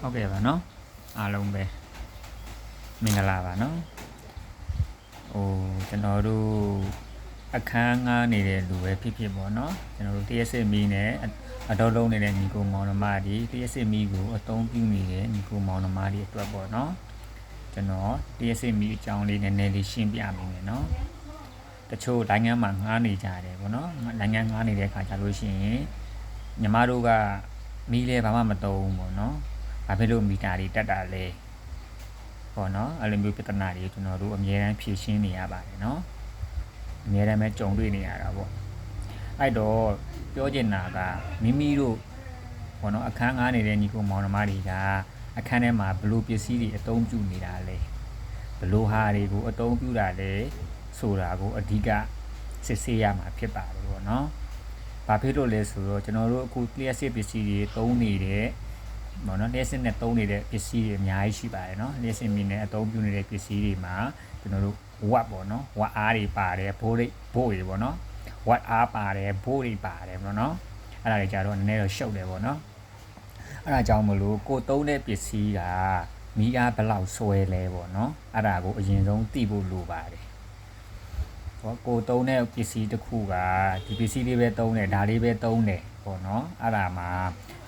ဟုတ်ကဲ့ပါเนาะအားလုံးပဲမင်္ဂလာပါเนาะဟိုကျွန်တော်တို့အခန်းငားနေတဲ့လူပဲဖြစ်ဖြစ်ပေါ့เนาะကျွန်တော်တို့တရက်စစ်မီးနဲ့အအတော်လုံးနေတဲ့ညီကိုမောင်နှမတွေတရက်စစ်မီးကိုအသုံးပြုနေတဲ့ညီကိုမောင်နှမတွေအတွက်ပေါ့เนาะကျွန်တော်တရက်စစ်မီးအကြောင်းလေးနည်းနည်းလေးရှင်းပြပေးမယ်เนาะတချို့နိုင်ငံမှာငားနေကြတယ်ပေါ့เนาะနိုင်ငံငားနေတဲ့ခါကြလို့ရှိရင်ညီမတို့ကမီးလဲဘာမှမသုံးဘူးပေါ့เนาะ ဘာဖြစ်လို့မီတာတွေတက်တာလဲပေါ့နော်အဲ့လိုမျိုးပြဿနာတွေကျွန်တော်တို့အများအားဖြည့်ရှင်းနေရပါတယ်နော်အများအားပဲကြုံတွေ့နေရတာပေါ့အဲ့တော့ပြောချင်တာကမိမိတို့ပေါ့နော်အခန်းငားနေတဲ့ညီကိုမောင်နှမတွေကအခန်းထဲမှာဘလို့ပစ္စည်းတွေအသုံးပြုနေတာလဲဘလို့ဟာတွေကိုအသုံးပြုတာလဲဆိုတာကိုအဓိကစစ်ဆေးရမှာဖြစ်ပါတယ်ပေါ့နော်ဘာဖြစ်လို့လဲဆိုတော့ကျွန်တော်တို့အခု clear စစ်ပစ္စည်းတွေသုံးနေတဲ့ ပေါ့နော်လျှက်စစ်နဲ့သုံးနေတဲ့ပစ္စည်းတွေအများကြီးရှိပါတယ်နော်လျှက်စစ်မီနဲ့အသုံးပြုနေတဲ့ပစ္စည်းတွေမှာကျွန်တော်တို့ဝတ်ပေါ့နော်ဝတ်အားတွေပါတယ်ဘိုးတွေဘိုးတွေပေါ့နော်ဝတ်အားပါတယ်ဘိုးတွေပါတယ်ပေါ့နော်အဲ့ဒါတွေကြတော့နည်းနည်းတော့ရှုပ်တယ်ပေါ့နော်အဲ့ဒါကြောင့်မလို့ကိုသုံးတဲ့ပစ္စည်းကမိအားဘယ်လောက်ဆွဲလဲပေါ့နော်အဲ့ဒါကိုအရင်ဆုံးသိဖို့လိုပါတယ်ဟောကိုသုံးတဲ့ပစ္စည်းတစ်ခုကဒီပစ္စည်းလေးပဲသုံးတယ်ဒါလေးပဲသုံးတယ်ပေါ့နော်အဲ့ဒါမှာ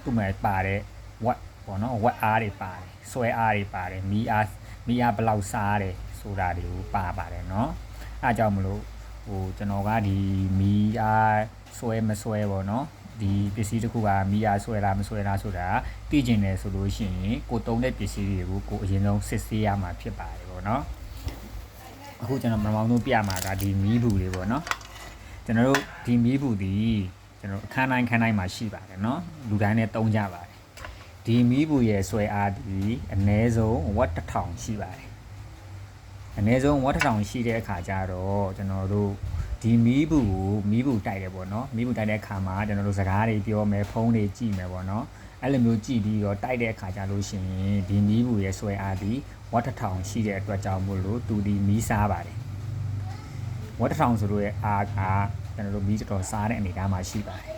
သူ့မှာပါတဲ့ ဝက်ပေါ့နော်ဝက်အားတွေပါတယ်ဆွဲအားတွေပါတယ်မီးအားမီးအားဘယ်လောက်စားတယ်ဆိုတာတွေကိုပါပါတယ်เนาะအဲအကြောင်းမလို့ဟိုကျွန်တော်ကဒီမီးအားဆွဲမဆွဲပေါ့เนาะဒီပစ္စည်းတစ်ခုကမီးအားဆွဲလားမဆွဲလားဆိုတာသိကျင်တယ်ဆိုလို့ရှိရင်ကိုတုံးတဲ့ပစ္စည်းတွေကိုကိုအရင်ဆုံးစစ်ဆေးရမှာဖြစ်ပါတယ်ပေါ့เนาะအခုကျွန်တော်မမောင်တို့ပြမှာကဒီမီးဘူးတွေပေါ့เนาะကျွန်တော်တို့ဒီမီးဘူးဒီကျွန်တော်အခန်းတိုင်းခန်းတိုင်းမှာရှိပါတယ်เนาะလူတိုင်းနဲ့တုံးကြပါတယ် ဒီမီးဘူးရဲ့ဆွဲအားဒီအနည်းဆုံးဝတ်တစ်ထောင်ရှိပါတယ်အနည်းဆုံးဝတ်တစ်ထောင်ရှိတဲ့အခါကျတော့ကျွန်တော်တို့ဒီမီးဘူးကိုမီးဘူးတိုက်တယ်ပေါ့နော်မီးဘူးတိုက်တဲ့အခါမှာကျွန်တော်တို့စကားတွေပြောမယ်ဖုန်းတွေကြည့်မယ်ပေါ့နော်အဲ့လိုမျိုးကြည့်ပြီးတော့တိုက်တဲ့အခါကျလို့ရှိရင်ဒီမီးဘူးရဲ့ဆွဲအားဒီဝတ်တစ်ထောင်ရှိတဲ့အတွက်ကြောင့်မို့လို့သူဒီမီးစားပါတယ်ဝတ်တစ်ထောင်ဆိုလို့ရဲ့အားကကျွန်တော်တို့မီးတော်စားတဲ့အနေအထားမှာရှိပါတယ်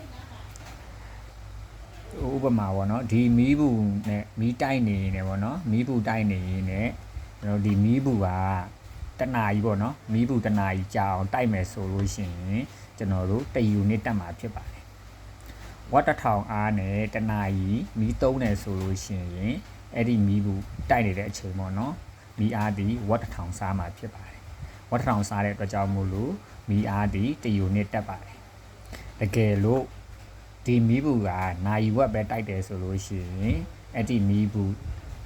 ဥပမာပေါ့နော်ဒီမီးဘူးနဲ့မီးတိုက်နေနေပေါ့နော်မီးဘူးတိုက်နေရင်ねကျွန်တော်ဒီမီးဘူးကတနာကြီးပေါ့နော်မီးဘူးတနာကြီးကြာအောင်တိုက်မယ်ဆိုလို့ရှိရင်ကျွန်တော်တို့တယူနစ်တက်မှာဖြစ်ပါတယ်ဝတ်တစ်ထောင်အားနဲ့တနာကြီးမီးသုံးတယ်ဆိုလို့ရှိရင်အဲ့ဒီမီးဘူးတိုက်နေတဲ့အချိန်ပေါ့နော်မီးအားဒီဝတ်တစ်ထောင်စားမှာဖြစ်ပါတယ်ဝတ်တစ်ထောင်စားတဲ့အတွက်ကြောင့်မို့လို့မီးအားဒီတယူနစ်တက်ပါတယ်တကယ်လို့ ဒီမီးဘူးကနိုင်ဝက်ပဲတိုက်တယ်ဆိုလို့ရှိရင်အဲ့ဒီမီးဘူး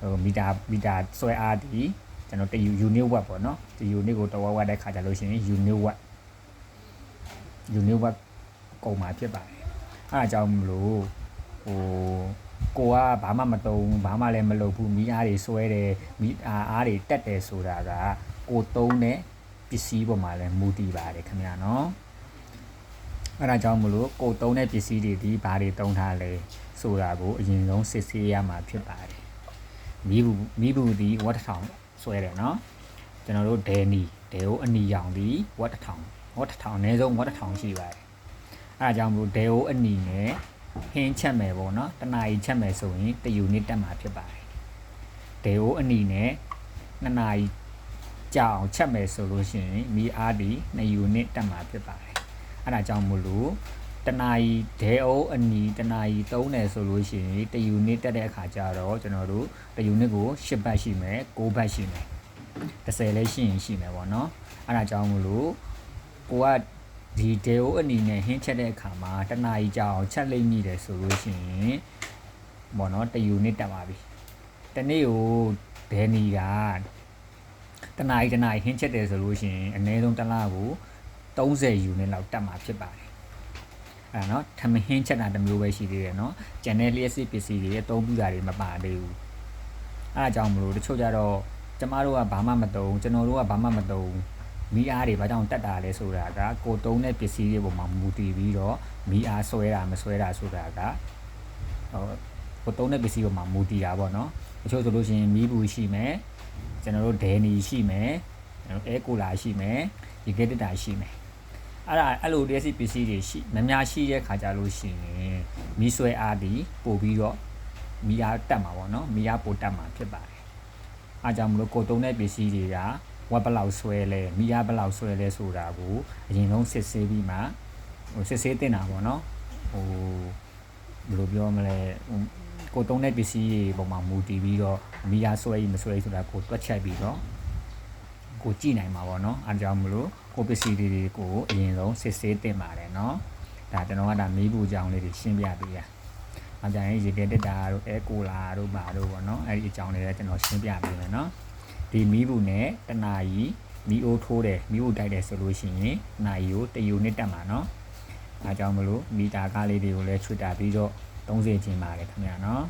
ဟိုမီတာမီတာဆွဲအားဒီကျွန်တော်တယူ unit watt ပေါ့နော်ဒီ unit ကိုတော်ဝက်ဝက်တဲ့ခါကြလို့ရှိရင် unit watt unit watt ကုန်မှာဖြစ်ပါတယ်အဲအကြောင်းမလို့ဟိုကိုကဘာမှမတုံဘာမှလည်းမလုပ်ဘူးမီးအားတွေဆွဲတယ်မီးအားအားတွေတက်တယ်ဆိုတာကကိုသုံးတဲ့ပစ္စည်းပေါ်မှာလည်းမူတည်ပါတယ်ခင်ဗျာနော် အဲဒါကြောင့်မလို့ကိုသုံးတဲ့ပစ္စည်းတွေဒီဘာတွေသုံးထားလဲဆိုတာကိုအရင်ဆုံးစစ်ဆေးရမှာဖြစ်ပါတယ်မိဘူးမိဘူးဒီဝတ်ထောင်ဆွဲတယ်နော်ကျွန်တော်တို့ဒဲနီဒဲကိုအနီရောင်ဒီဝတ်ထောင်ဝတ်ထောင်အနည်းဆုံးဝတ်ထောင်ရှိပါတယ်အဲဒါကြောင့်မလို့ဒဲကိုအနီနဲ့ဟင်းချက်မယ်ပေါ့နော်တနာရီချက်မယ်ဆိုရင်တယူနစ်တက်မှာဖြစ်ပါတယ်ဒဲကိုအနီနဲ့နှစ်နာရီကြာအောင်ချက်မယ်ဆိုလို့ရှိရင်မီအားဒီ2ယူနစ်တက်မှာဖြစ်ပါတယ် အဲ့ဒါကြောင့်မို့လို့တနာရီဒဲအိုးအနီတနာရီသုံးတယ်ဆိုလို့ရှိရင်တယူနစ်တက်တဲ့အခါကျတော့ကျွန်တော်တို့တယူနစ်ကို10ဘတ်ရှိမယ်9ဘတ်ရှိမယ်30လည်းရှိရင်ရှိမယ်ပေါ့နော်အဲ့ဒါကြောင့်မို့လို့ကိုကဒီဒဲအိုးအနီနဲ့ဟင်းချက်တဲ့အခါမှာတနာရီကြာအောင်ချက်လိမ့်မိတယ်ဆိုလို့ရှိရင်ပေါ့နော်တယူနစ်တက်ပါပြီတနေ့ကိုဒဲနီကတနာရီတနာရီဟင်းချက်တယ်ဆိုလို့ရှိရင်အနည်းဆုံးတစ်လကို 30 unit လောက်တက်မှာဖြစ်ပါတယ်အဲ့နော်ထမဟင်းချက်တာတစ်မျိုးပဲရှိသေးတယ်နော်ကျန်တဲ့လျှက်စစ်ပစ္စည်းတွေအသုံးပြုတာတွေမပါသေးဘူးအဲ့ဒါကြောင့်မလို့တချို့ကြတော့ကျမတို့ကဘာမှမတုံကျွန်တော်တို့ကဘာမှမတုံမိအားတွေဘာကြောင့်တက်တာလဲဆိုတာကကိုတုံးတဲ့ပစ္စည်းတွေပေါ်မှာမူတည်ပြီးတော့မိအားဆွဲတာမဆွဲတာဆိုတာကဟိုကိုတုံးတဲ့ပစ္စည်းပေါ်မှာမူတည်တာပေါ့နော်တချို့ဆိုလို့ရှိရင်မီးဘူးရှိမယ်ကျွန်တော်တို့ဒဲနီရှိမယ်အဲကိုလာရှိမယ်ရေခဲတက်တာရှိမယ် အဲ့ဒါအဲ့လိုလက်စီပစ္စည်းတွေရှိမများရှိတဲ့ခါကြလို့ရှိရင်မီးဆွဲအားဒီပို့ပြီးတော့မီယာတက်မှာပေါ့နော်မီယာပိုတက်မှာဖြစ်ပါတယ်အားကြောင့်မလို့ကိုတုံးတဲ့ပစ္စည်းတွေကဝက်ဘယ်လောက်ဆွဲလဲမီယာဘယ်လောက်ဆွဲလဲဆိုတာကိုအရင်ဆုံးစစ်ဆေးပြီးမှဟိုစစ်ဆေးတင်တာပေါ့နော်ဟိုဘယ်လိုပြောမလဲဟိုကိုတုံးတဲ့ပစ္စည်းတွေပုံမှာမူတည်ပြီးတော့မီယာဆွဲရင်မဆွဲဘူးဆိုတာကိုတွက်ချက်ပြီးတော့ ကိုကြည့်နိုင်မှာပေါ့နော်အားကြောင့်မလို့ကိုပစ္စည်းလေးတွေကိုအရင်ဆုံးစစ်ဆေးတင်ပါတယ်နော်ဒါကျွန်တော်ကဒါမီးဘူးကြောင်လေးတွေရှင်းပြပေးရအားကြောင့်ရေကဲတက်တာတို့အဲကိုလာတို့ပါတို့ပေါ့နော်အဲ့ဒီအကြောင်းလေးလည်းကျွန်တော်ရှင်းပြပေးမယ်နော်ဒီမီးဘူးနဲ့တနာရီမီးအိုးထိုးတယ်မီးဘူးတိုက်တယ်ဆိုလို့ရှိရင်နာရီကိုတယူနစ်တက်မှာနော်အားကြောင့်မလို့မီတာကားလေးတွေကိုလည်းချွတ်တာပြီးတော့30ကျင်ပါတယ်ခင်ဗျာနော်